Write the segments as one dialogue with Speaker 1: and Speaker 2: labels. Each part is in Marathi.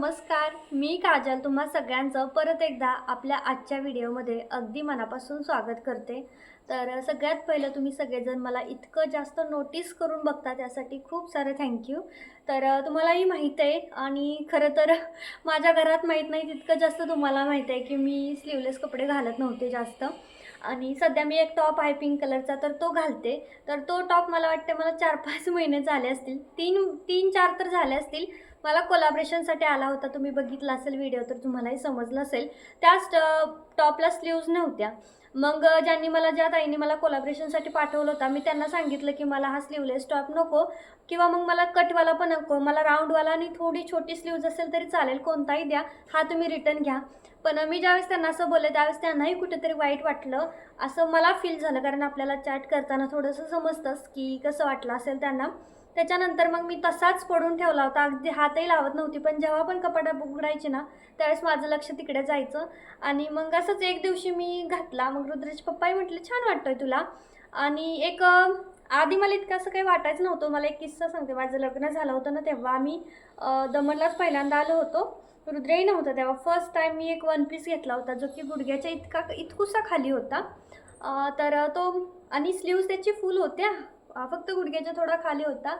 Speaker 1: नमस्कार मी काजल तुम्हा सगळ्यांचं परत एकदा आपल्या आजच्या व्हिडिओमध्ये अगदी मनापासून स्वागत करते. तर सगळ्यात पहिलं तुम्ही सगळेजण मला इतकं जास्त नोटीस करून बघता त्यासाठी खूप सारे थँक्यू तर तुम्हालाही माहीत आहे आणि खरं तर माझ्या घरात माहीत नाही तितकं जास्त तुम्हाला माहीत आहे की मी स्लीवलेस कपडे घालत नव्हते जास्त. आणि सध्या मी एक टॉप आहे पिंक कलरचा तर तो घालते. तर तो टॉप मला वाटते मला चार पाच महिने झाले असतील. तीन तीन चार तर झाले असतील. मला कोलाब्रेशनसाठी आला होता. तुम्ही बघितला असेल व्हिडिओ तर तुम्हालाही समजलं असेल. त्याच टॉपला स्लीव्ज नव्हत्या. मग ज्यांनी मला ज्या ताईंनी मला कोलाब्रेशनसाठी पाठवलं होता मी त्यांना सांगितलं की मला हा स्लीवलेस टॉप नको. किंवा मग मला कटवाला पण नको. मला राऊंडवाला आणि थोडी छोटी स्लीव्ज असेल तरी चालेल. कोणताही द्या. हा तुम्ही रिटर्न घ्या. पण मी ज्यावेळेस त्यांना असं बोलले त्यावेळेस त्यांनाही कुठेतरी वाईट वाटलं. असं मला फील झालं. कारण आपल्याला चॅट करताना थोडंसं समजतंच की कसं वाटलं असेल त्यांना. त्याच्यानंतर मग मी तसाच पडून ठेवला होता. अगदी हातही लावत नव्हती पण जेव्हा पण कपाटा उघडायचे ना त्यावेळेस माझं लक्ष तिकडे जायचं. आणि मग असंच एक दिवशी मी घातला. मग रुद्राचे पप्पाही म्हटले छान वाटतोय तुला. आणि एक आधी मला इतकं असं काही वाटायचं नव्हतं. मला एक किस्सा सांगते. माझं लग्न झालं होतं ना तेव्हा आम्ही अं, दमणलाच पहिल्यांदा आलो होतो. रुद्रही नव्हता तेव्हा. फर्स्ट टाईम मी एक वन पीस घेतला होता जो की गुडघ्याच्या इतका इतकुसा खाली होता. तर तो आणि स्लीव्ज त्याची फुल होत्या. फक्त गुडघ्याच्या थोडा खाली होता.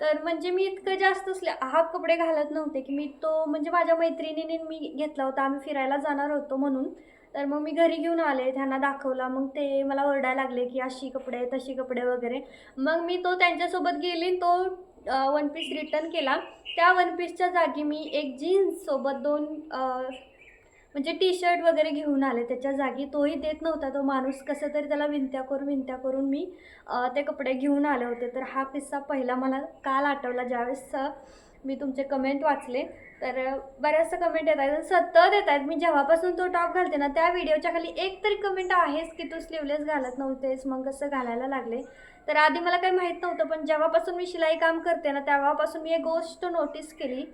Speaker 1: तर म्हणजे मी इतकं जास्त स्ले हाफ कपडे घालत नव्हते की मी तो म्हणजे माझ्या मैत्रिणीने मी घेतला होता. आम्ही फिरायला जाणार होतो म्हणून. तर मग मी घरी घेऊन आले त्यांना दाखवला. मग ते मला ओरडायला लागले की अशी कपडे तशी कपडे वगैरे. मग मी तो त्यांच्यासोबत गेली आणि तो वन पीस रिटर्न केला. त्या वन पीसच्या जागी मी एक जीन्ससोबत दोन म्हणजे टी शर्ट वगैरे घेऊन आले त्याच्या जागी. तोही देत नव्हता तो माणूस. कसं तरी त्याला विनत्या करून विनत्या करून मी ते कपडे घेऊन आले होते. तर हा किस्सा पहिला मला काल आठवला. ज्यावेळेस मी तुमचे कमेंट वाचले तर अ, बऱ्याचशा कमेंट येत आहेत. सतत येत आहेत. मी जेव्हापासून तो टॉप घालते ना त्या व्हिडिओच्या खाली एक तरी कमेंट आहेच की तू स्लीवलेस घालत नव्हतेस मग कसं घालायला लागले? तर आधी मला काही माहीत नव्हतं पण जेव्हापासून मी शिलाई काम करते ना तेव्हापासून मी एक गोष्ट नोटीस केली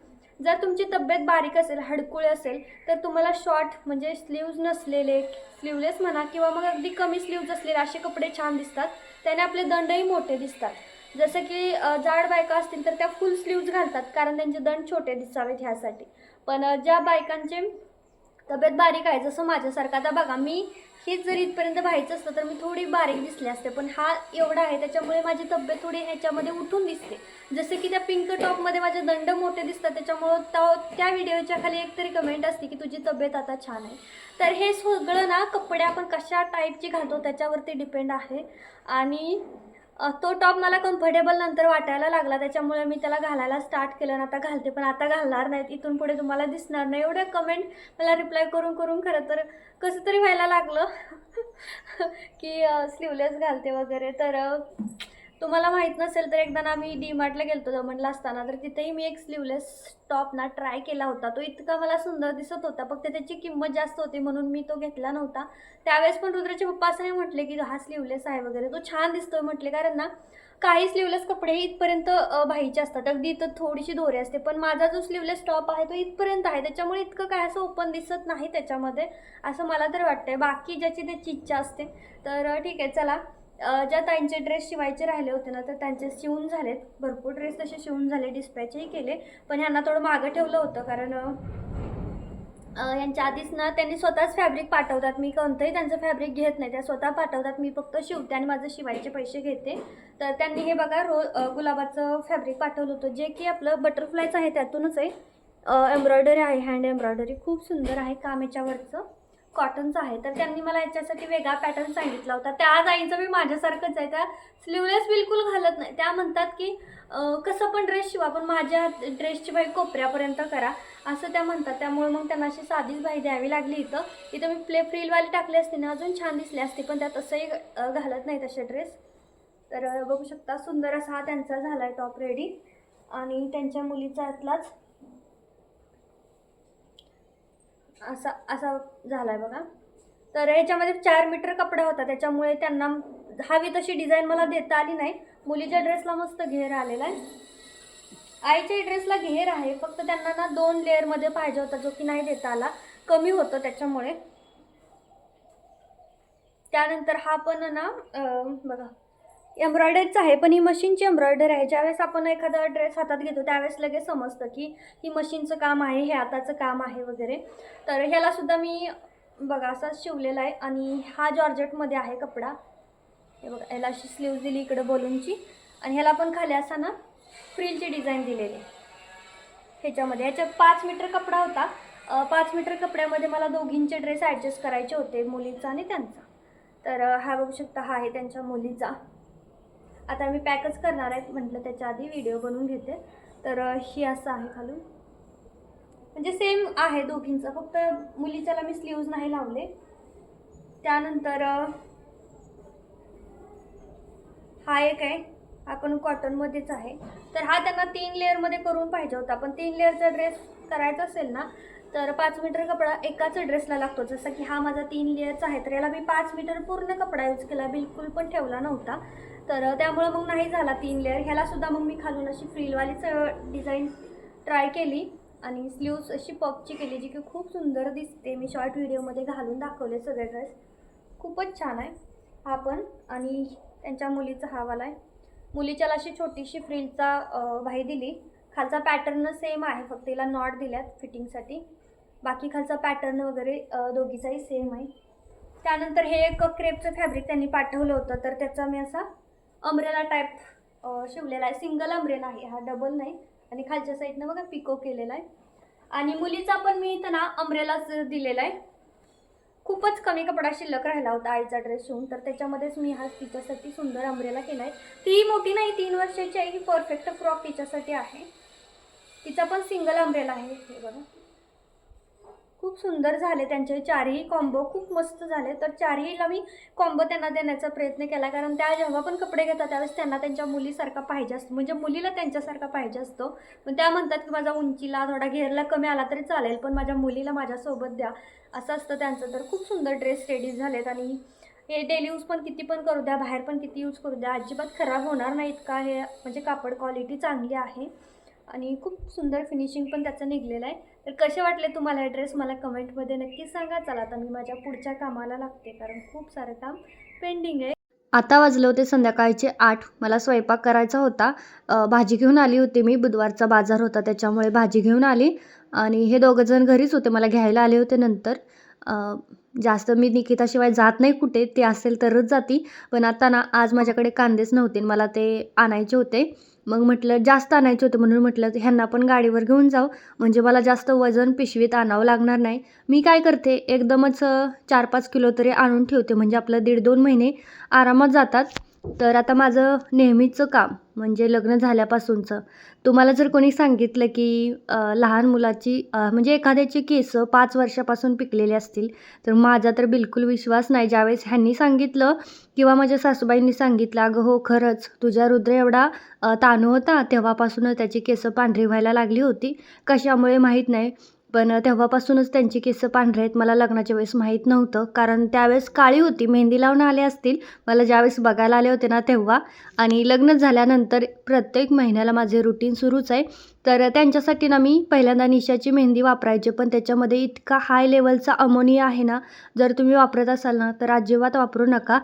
Speaker 1: जर तुमची तब्येत बारीक असेल हडकुळी असेल तर तुम्हाला शॉर्ट म्हणजे स्लीव्ज नसलेले स्लीवलेस म्हणा किंवा मग अगदी कमी स्लीव्ज असलेले असे कपडे छान दिसतात. त्याने आपले दंडही मोठे दिसतात. जसं की जाड बायका असतील तर त्या फुल स्लीव्ज घालतात कारण त्यांचे दंड छोटे दिसावेत ह्यासाठी. पण ज्या बायकांचे तब्येत बारीक आहे जसं माझ्यासारखं आता बघा मी हेच जर इथपर्यंत व्हायचं असतं तर मी थोडी बारीक दिसली असते पण हा एवढा आहे त्याच्यामुळे माझी तब्येत थोडी ह्याच्यामध्ये उठून दिसते. जसं की त्या पिंक टॉपमध्ये माझे दंड मोठे दिसतात त्याच्यामुळं त्या त्या व्हिडिओच्या खाली एक तरी कमेंट असते की तुझी तब्येत आता छान आहे. तर हे सगळं ना कपडे आपण कशा टाईपची घालतो त्याच्यावरती डिपेंड आहे. आणि तो टॉप मला कम्फर्टेबल नंतर वाटायला लागला. त्याच्यामुळे मी त्याला घालायला स्टार्ट केलं आणि आता घालते. पण आता घालणार नाहीत. इथून पुढे तुम्हाला दिसणार नाही. एवढं कमेंट मला रिप्लाय करून करून खरं तर कसं तरी व्हायला लागलं. की स्लीवलेस घालते वगैरे. तर तुम्हाला माहीत नसेल तर एकदा ना मी डी मार्टला गेलतो दमणला असताना तर तिथेही मी एक स्लीवलेस टॉप ना ट्राय केला होता. तो इतका मला सुंदर दिसत होता फक्त त्याची किंमत जास्त होती म्हणून मी तो घेतला नव्हता. त्यावेळेस पण रुद्राचे पप्पा असं नाही म्हटले की हा स्लीवलेस आहे वगैरे तो छान दिसतोय म्हटले कारण ना काही स्लीवलेस कपडे इथपर्यंत भाईचे बाहीचे असतात. अगदी इथं थोडीशी दोरी असते पण माझा जो स्लीवलेस टॉप आहे तो इथपर्यंत आहे. त्याच्यामुळे इतकं काय असं ओपन दिसत नाही त्याच्यामध्ये असं मला तर वाटतंय. बाकी ज्याची त्याची इच्छा असते तर ठीक आहे चला. ज्या ताईंचे ड्रेस शिवायचे राहिले होते ना तर त्यांचे शिवून झालेत. भरपूर ड्रेस तसे शिवून झाले डिस्पॅचही केले. पण ह्यांना थोडं मागं ठेवलं होतं कारण यांच्या आधीच ना त्यांनी स्वतःच फॅब्रिक पाठवतात. मी कोणतंही त्यांचं फॅब्रिक घेत नाही त्या स्वतः पाठवतात. मी फक्त शिवते आणि माझं शिवायचे पैसे घेते. तर त्यांनी हे बघा रो गुलाबाचं फॅब्रिक पाठवलं होतं. जे की आपलं बटरफ्लायचं आहे त्यातूनच आहे. एम्ब्रॉयडरी आहे हँड एम्ब्रॉयडरी खूप सुंदर आहे काम याच्यावरचं. कॉटनचा आहे. तर त्यांनी मला याच्यासाठी वेगळा पॅटर्न सांगितला होता. त्या आईचं मी माझ्यासारखंच आहे. त्या स्लीवलेस बिलकुल घालत नाही. त्या म्हणतात की कसं पण ड्रेस शिवा पण माझ्या ड्रेसची बाई कोपऱ्यापर्यंत करा. असं त्या म्हणतात. त्यामुळे मग त्यांना अशी साधीच बाई द्यावी लागली इथं. इथं मी प्ले फ्रीलवाली टाकली असते ना अजून छान दिसली असते पण त्या तसंही घालत नाही तसे ड्रेस तर बघू शकता सुंदर असा हा त्यांचा झाला आहे टॉप रेडी आणि त्यांच्या मुलीचा यातलाच असा असा झाला आहे बघा. तर याच्यामध्ये चार मीटर कपडा होता. त्याच्यामुळे त्यांना हवी तशी डिझाईन मला देता आली नाही. मुलीच्या ड्रेसला मस्त घेर आलेला आहे. आईच्या ड्रेसला घेर आहे. फक्त त्यांना ना दोन लेअरमध्ये पाहिजे होता जो की नाही देता आला. कमी होतं त्याच्यामुळे. त्यानंतर हा पण ना बघा. एम्ब्रॉयडरीच आहे पण ही मशीनची एम्ब्रॉयडरी आहे. ज्यावेळेस आपण एखादा ड्रेस हातात घेतो त्यावेळेस लगेच समजतं की ही मशीनचं काम आहे हे हाताचं काम आहे वगैरे. तर ह्यालासुद्धा मी बघा असा शिवलेला आहे. आणि हा जॉर्जेटमध्ये आहे कपडा. हे बघा याला अशी स्लीव्ज दिली इकडं बलूनची. आणि ह्याला पण खाली असा ना फ्रिलची डिझाईन दिलेली ह्याच्यामध्ये ह्याच्यात पाच मीटर कपडा होता. पाच मीटर कपड्यामध्ये मला दोघींचे ड्रेस ॲडजस्ट करायचे होते मुलीचा आणि त्यांचा. तर हा बघू शकता हा आहे त्यांच्या मुलीचा. आता मी पॅकच करणार आहे म्हटलं त्याच्या आधी व्हिडिओ बनवून घेते. तर ही असं आहे खालून. म्हणजे सेम आहे दोघींचं फक्त मुलीच्याला मी स्लीव्ज नाही लावले. त्यानंतर हा एक आहे. हा पण कॉटनमध्येच आहे. तर हा त्यांना तीन लेअरमध्ये करून पाहिजे होता. पण तीन लेअरचा ड्रेस करायचा असेल ना तर पाच मीटर कपडा एकाच ड्रेसला लागतो. जसं की हा माझा तीन लेअरचा आहे तर याला मी पाच मीटर पूर्ण कपडा यूज केला. बिलकुल पण ठेवला नव्हता. तर त्यामुळं मग नाही झाला तीन लेअर ह्याला सुद्धा मग मी खालून अशी फ्रीलवालीच डिझाईन ट्राय केली आणि स्लीव्स अशी पपची केली जी की खूप सुंदर दिसते. मी शॉर्ट व्हिडिओमध्ये घालून दाखवले सगळे ड्रेस खूपच छान आहे हा पण. आणि त्यांच्या मुलीचा हा वाला आहे. मुलीच्याला अशी छोटीशी फ्रिलचा भाई दिली. खालचा पॅटर्न सेम आहे फक्त तिला नॉट दिल्यात फिटिंगसाठी बाकी खालचा पॅटर्न वगैरे दोघीचाही सेम आहे. त्यानंतर हे एक क्रेपचं फॅब्रिक त्यांनी पाठवलं होतं तर त्याचा मी असा अमरेला टाईप शिवलेला आहे. सिंगल अमरेला आहे. हा डबल नाही. आणि खालच्या साईडनं बघा पिको केलेला आहे. आणि मुलीचा पण मी इथं ना अमरेलाच दिलेला आहे. खूपच कमी कपडा शिल्लक राहिला होता आईचा ड्रेस शिवून. तर त्याच्यामध्येच मी हा तिच्यासाठी सुंदर अमरेला केला आहे ती मोठी नाही तीन वर्षाची आहे. ही परफेक्ट फ्रॉक तिच्यासाठी आहे. तिचा पण सिंगल अमरेला आहे. हे बघा. खूप सुंदर झाले त्यांचे. चारही कॉम्बो खूप मस्त झाले. तर चारहीला मी कॉम्बो त्यांना देण्याचा प्रयत्न केला. कारण त्या जेव्हा पण कपडे घेतात त्यावेळेस त्यांना त्यांच्या मुलीसारखा पाहिजे असतो. म्हणजे मुलीला त्यांच्यासारखा पाहिजे असतो. पण त्या म्हणतात की माझा उंचीला थोडा घेरला कमी आला तरी चालेल पण माझ्या मुलीला माझ्यासोबत द्या. असं असतं त्यांचं. तर खूप सुंदर ड्रेस रेडी झालेत. आणि हे डेली यूज पण किती पण करू द्या बाहेर पण किती यूज करू द्या. अजिबात खराब होणार नाही. इतका हे म्हणजे कापड क्वालिटी चांगली आहे. आणि खूप सुंदर फिनिशिंग पण त्याचं निघलेलं आहे. तर कसे वाटले तुम्हाला हे ड्रेस मला कमेंटमध्ये नक्की सांगा. चला आता मी माझ्या पुढच्या कामाला लागते कारण खूप सारं काम पेंडिंग आहे.
Speaker 2: आता वाजले होते संध्याकाळचे आठ. मला स्वयंपाक करायचा होता. भाजी घेऊन आली होती मी. बुधवारचा बाजार होता त्याच्यामुळे भाजी घेऊन आली. आणि हे दोघंजण घरीच होते. मला घ्यायला आले होते नंतर. जास्त मी निकिताशिवाय जात नाही कुठे. ते असेल तरच जाती. पण आता ना आज माझ्याकडे कांदेच नव्हते आणि मला ते आणायचे होते. मग म्हटलं जास्त आणायचं होतं म्हणून म्हटलं ह्यांना पण गाडीवर घेऊन जाऊ. म्हणजे मला जास्त वजन पिशवीत आणावं लागणार नाही. मी काय करते एकदमच चार पाच किलो तरी आणून ठेवते. म्हणजे आपलं दीड दोन महिने आरामात जातात. तर आता माझं नेहमीचं काम म्हणजे लग्न झाल्यापासूनचं. तुम्हाला जर कोणी सांगितलं की लहान मुलाची म्हणजे एखाद्याची केस पाच वर्षापासून पिकलेली असतील तर माझा तर बिलकुल विश्वास नाही. ज्यावेळेस ह्यांनी सांगितलं किंवा माझ्या सासूबाईंनी सांगितलं अगं हो खरंच तुझ्या रुद्र एवढा ताणू होता तेव्हापासूनच त्याची केसं पांढरी व्हायला लागली होती. कशामुळे माहीत नाही. पण तेव्हापासूनच त्यांची केस पांढरे आहेत. मला लग्नाच्या वेळेस माहीत नव्हतं. कारण त्यावेळेस काळी होती. मेहंदी लावून आले असतील. मला ज्यावेळेस बघायला आले होते ना तेव्हा. आणि लग्न झाल्यानंतर प्रत्येक महिन्याला माझे रुटीन सुरूच आहे. तर त्यांच्यासाठी ना मी पहिल्यांदा निशाची मेहंदी वापरायचे. पण त्याच्यामध्ये इतका हाय लेवलचा अमोनिया आहे ना. जर तुम्ही वापरत असाल ना तर अजिबात वापरू नका.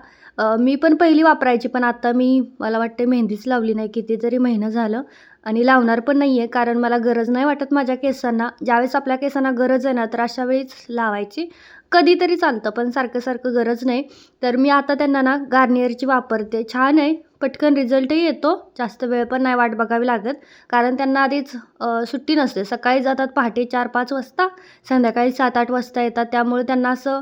Speaker 2: मी पण पहिली वापरायची. पण आता मी मला वाटते मेहंदीच लावली नाही. कितीतरी महिनं झालं. आणि लावणार पण नाही आहे कारण मला गरज नाही वाटत माझ्या केसांना. ज्यावेळेस आपल्या केसांना गरज आहे ना तर अशा वेळीच लावायची. कधीतरी चालतं पण सारखं सारखं गरज नाही. तर मी आता त्यांना ना गार्नियरची वापरते. छान आहे. पटकन रिझल्टही येतो. जास्त वेळ पण नाही वाट बघावी लागत. कारण त्यांना आधीच सुट्टी नसते. सकाळी जातात पहाटे चार पाच वाजता. संध्याकाळी सात आठ वाजता येतात. त्यामुळे त्यांना असं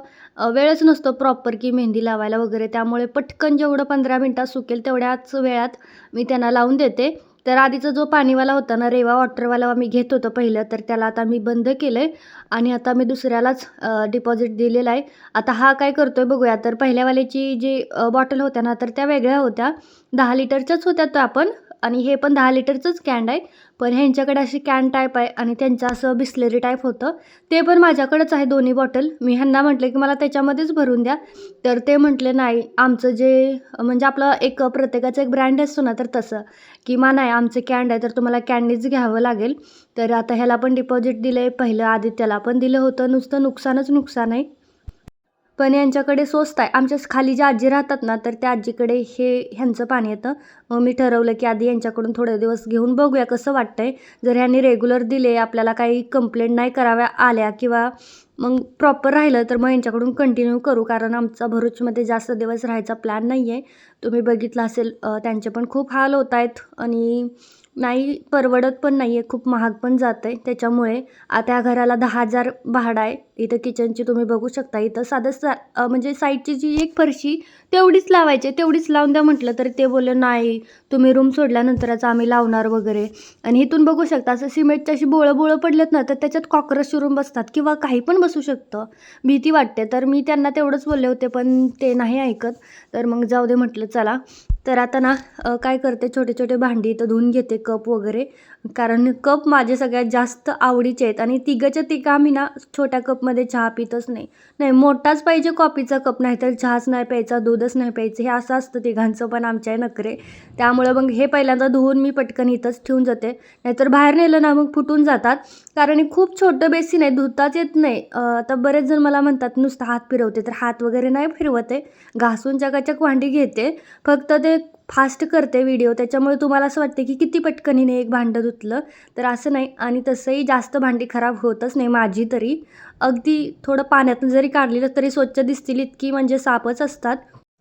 Speaker 2: वेळच नसतो प्रॉपर की मेहंदी लावायला वगैरे. त्यामुळे पटकन जेवढं पंधरा मिनटात सुकेल तेवढ्याच वेळात मी त्यांना लावून देते. तर आधीचा जो पाणीवाला होता ना रेवा वॉटरवाला मी घेत होतो पहिलं तर त्याला आता मी बंद केलं आहे आणि आता मी दुसऱ्यालाच डिपॉझिट दिलेलं आहे. आता हा काय करतो आहे बघूया. तर पहिल्यावाल्याची जी बॉटल होत्या ना तर त्या वेगळ्या होत्या. दहा लिटरच्याच होत्या तर आपण. आणि हे पण दहा लिटरचंच कॅन्ड आहे. पण ह्यांच्याकडे अशी कॅन टाईप आहे आणि त्यांचं असं बिस्लरी टाईप होतं. ते पण माझ्याकडेच आहे दोन्ही बॉटल. मी ह्यांना म्हटलं की मला त्याच्यामध्येच भरून द्या. तर ते म्हटले नाही आमचं जे म्हणजे आपलं एक प्रत्येकाचा एक ब्रँड असतो ना तर तसं. की मा नाही आमचं कॅन्ड आहे तर तुम्हाला कॅन्डीच घ्यावं लागेल. तर आता ह्याला पण डिपॉझिट दिलं आहे पहिलं आदित्याला पण दिलं होतं. नुसतं नुकसानच नुकसान आहे. पण यांच्याकडे स्वस्त आहे. आमच्या खाली ज्या आजी राहतात ना तर त्या आजीकडे हे ह्यांचं पाणी येतं. मग मी ठरवलं की आधी यांच्याकडून थोडे दिवस घेऊन बघूया कसं वाटतंय. जर ह्यांनी रेग्युलर दिले आपल्याला काही कंप्लेंट नाही कराव्या आल्या किंवा मग प्रॉपर राहिलं तर मग यांच्याकडून कंटिन्यू करू. कारण आमचा भरूचमध्ये जास्त दिवस राहायचा प्लॅन नाही आहे तुम्ही बघितलं असेल त्यांचे पण खूप हाल होत आहेत. आणि नाही परवडत पण नाही आहे खूप महाग पण जातं आहे त्याच्यामुळे आता या घराला दहा हजार भाडं आहे. इथं किचनची तुम्ही बघू शकता. इथं साधं सा म्हणजे साईडची जी एक फरशी तेवढीच लावायची. आहे, तेवढीच लावून द्या म्हटलं तर ते बोलले नाही तुम्ही रूम सोडल्यानंतरच आम्ही लावणार वगैरे. आणि इथून बघू शकता असं सिमेंटच्या अशी बोळं बोळं पडलेत ना तर त्याच्यात कॉक्रोच शिरून बसतात किंवा काही पण बसू शकतं. भीती वाटते. तर मी त्यांना तेवढंच बोलले होते पण ते नाही ऐकत. तर मग जाऊ दे म्हटलं चला. तर आता ना काय करते छोटे छोटे भांडी इथं धुवून घेते कप वगैरे. कारण कप माझे सगळ्यात जास्त आवडीचे आहेत आणि तिघंच्या तिघं आम्ही ना छोट्या कपमध्ये चहा पितच नाही. नाही मोठाच पाहिजे कॉफीचा कप नाही तर चहाच नाही प्यायचा दूधच नाही प्यायचं हे असं असतं तिघांचं पण आमच्या नखरे. त्यामुळे मग हे पहिल्यांदा धुवून मी पटकन इथंच ठेवून जाते. नाहीतर बाहेर नेलं ना मग फुटून जातात. कारण हे खूप छोटं बेसिन आहे धुताच येत नाही. आता बरेच जण मला म्हणतात नुसतं हात फिरवते. तर हात वगैरे नाही फिरवते. घासून जगाच्या भांडी घेते. फक्त ते फास्ट करते व्हिडिओ त्याच्यामुळे तुम्हाला असं वाटते की किती पटकन हिने एक भांडं धुतलं? तर असं नाही. आणि तसंही जास्त भांडी खराब होतच नाही माझी तरी. अगदी थोडं पाण्यातून जरी काढलेलं तरी स्वच्छ दिसतील इतकी म्हणजे सापच असतात.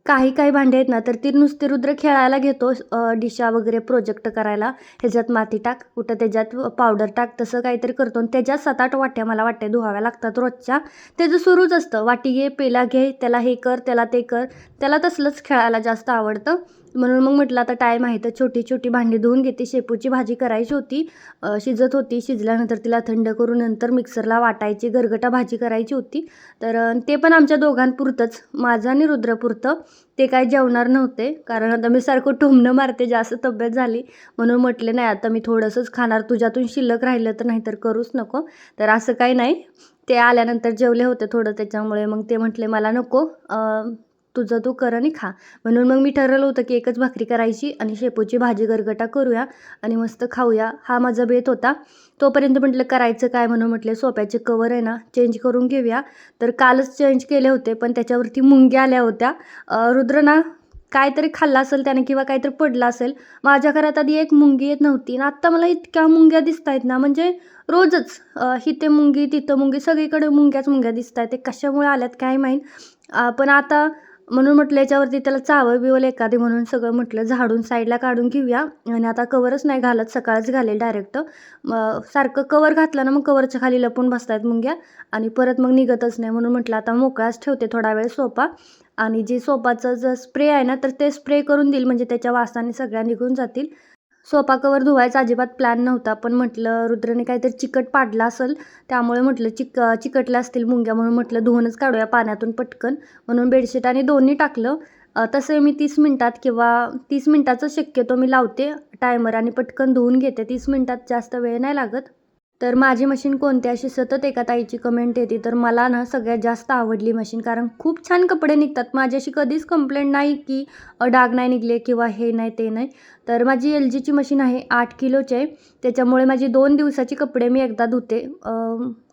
Speaker 2: काही काही भांडे आहेत ना तर ती नुसते रुद्र खेळायला घेतो डिशा वगैरे प्रोजेक्ट करायला. ह्याच्यात माती टाक कुठं त्याच्यात पावडर टाक तसं काहीतरी करतो. आणि त्याच्यात सात आठ वाट्या मला वाटते धुवाव्या लागतात रोजच्या. त्याचं सुरूच असतं. वाटी घे पेला घे त्याला हे कर त्याला ते कर. त्याला तसलंच खेळायला जास्त आवडतं. म्हणून मग म्हटलं आता टाईम आहे तर छोटी छोटी भांडी धुवून घेते. शेपूची भाजी करायची होती. शिजत होती. शिजल्यानंतर तिला थंड करून नंतर मिक्सरला वाटायची गरगटा भाजी करायची होती. तर ते पण आमच्या दोघांपुरतंच माझं आणि रुद्रपुरतं. ते काय जेवणार नव्हते. कारण आता मी सारखं टोमणं मारते जास्त तब्येत झाली. म्हणून म्हटले नाही आता मी थोडंसंच खाणार. तुझ्यातून शिल्लक राहिलं तर नाहीतर करूच नको. तर असं काही नाही. ते आल्यानंतर जेवले होते थोडं त्याच्यामुळे. मग ते म्हटले मला नको. तुझा तू कर आणि खा. म्हणून मग मी ठरवलं होतं की एकच भाकरी करायची आणि शेपूची भाजी गरगटा करूया आणि मस्त खाऊया. हा माझा बेत होता. तोपर्यंत म्हटलं करायचं काय? म्हणून म्हटले सोप्याचे कवर आहे ना चेंज करून घेऊया. तर कालच चेंज केले होते पण त्याच्यावरती मुंग्या आल्या होत्या. रुद्रना रुद्र ना काहीतरी खाल्लं असेल त्याने किंवा काहीतरी पडलं असेल माझ्या घरात आधी एक मुंगी येत नव्हती आणि आत्ता मला इतक्या मुंग्या दिसत आहेत ना म्हणजे रोजच हिथे मुंगी तिथं मुंगी सगळीकडे मुंग्याच मुंग्या दिसत आहेत ते कशामुळे आल्यात काय माहीत? पण आता म्हणून म्हटलं याच्यावरती त्याला चावं बिवल एखादी म्हणून सगळं म्हटलं झाडून साईडला काढून घेऊया. आणि आता कवरच नाही घालत सकाळच घालेल डायरेक्ट मग सारखं कवर घातलं ना मग कवरच्या खाली लपून बसतायत मुंग्या. आणि परत मग निघतच नाही म्हणून म्हटलं आता मोकळाच ठेवते थोडा वेळ सोपा. आणि जे सोपाचं जर स्प्रे आहे ना तर ते स्प्रे करून देईल म्हणजे त्याच्या वासाने सगळ्या निघून जातील. सोपा कवर धुवायचा अजिबात प्लॅन नव्हता. पण म्हटलं रुद्रने काहीतरी चिकट पाडला असेल त्यामुळे म्हटलं चिक चिकटल्या असतील मुंग्या म्हणून म्हटलं धुवूनच काढूया पाण्यातून पटकन. म्हणून बेडशीट आणि दोन्ही टाकलं. तसं मी तीस मिनटात किंवा तीस मिनटाचं शक्यतो मी लावते टायमर आणि पटकन धुवून घेते. तीस मिनटात जास्त वेळ नाही लागत. तर माझी मशीन कोणती अशी सतत एका ताईची कमेंट येते. तर मला ना सगळ्यात जास्त आवडली मशीन कारण खूप छान कपडे निघतात. माझी अशी कधीच कंप्लेंट नाही की डाग नाही निघले किंवा हे नाही ते नाही. तर माझी एल जीची मशीन आहे आठ किलोची आहे. त्याच्यामुळे माझी दोन दिवसाची कपडे मी एकदा धुते.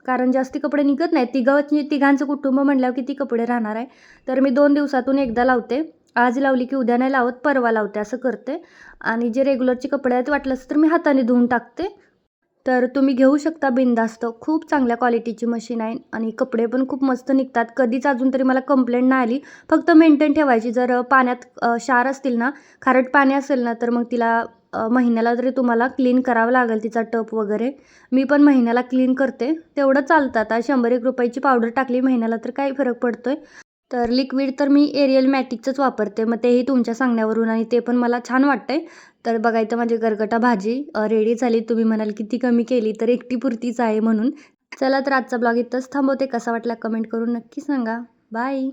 Speaker 2: कारण जास्ती कपडे निघत नाही तिघं तिघांचं कुटुंब म्हणल्यावर किती कपडे राहणार आहे? तर मी दोन दिवसातून एकदा लावते. आज लावली की उद्या नाही लावत परवा लावते असं करते. आणि जे रेग्युलरचे कपडे आहेत वाटलंच तर मी हाताने धुवून टाकते. तर तुम्ही घेऊ शकता बिंदास्त खूप चांगल्या क्वालिटीची मशीन आहे आणि कपडे पण खूप मस्त निघतात. कधीच अजून तरी मला कंप्लेंट नाही आली. फक्त मेंटेन ठेवायची. जर पाण्यात क्षार असतील ना खारट पाणी असेल ना तर मग तिला महिन्याला तरी तुम्हाला क्लीन करावं लागेल तिचा टप वगैरे. मी पण महिन्याला क्लीन करते. तेवढं चालतं आता शंभर एक रुपयाची पावडर टाकली महिन्याला तर काही फरक पडतो आहे तर लिक्विड तर मी एरियल मॅटिकचंच वापरते. मग तेही तुमच्या सांगण्यावरून आणि ते पण मला छान वाटतंय. तर बघायचं माझी गरगटा भाजी रेडी झाली. तुम्ही म्हणाल किती कमी केली तर एकटी पुरतीच आहे म्हणून. चला तर आजचा ब्लॉग इथंच थांबवते. कसा वाटला कमेंट करून नक्की सांगा. बाय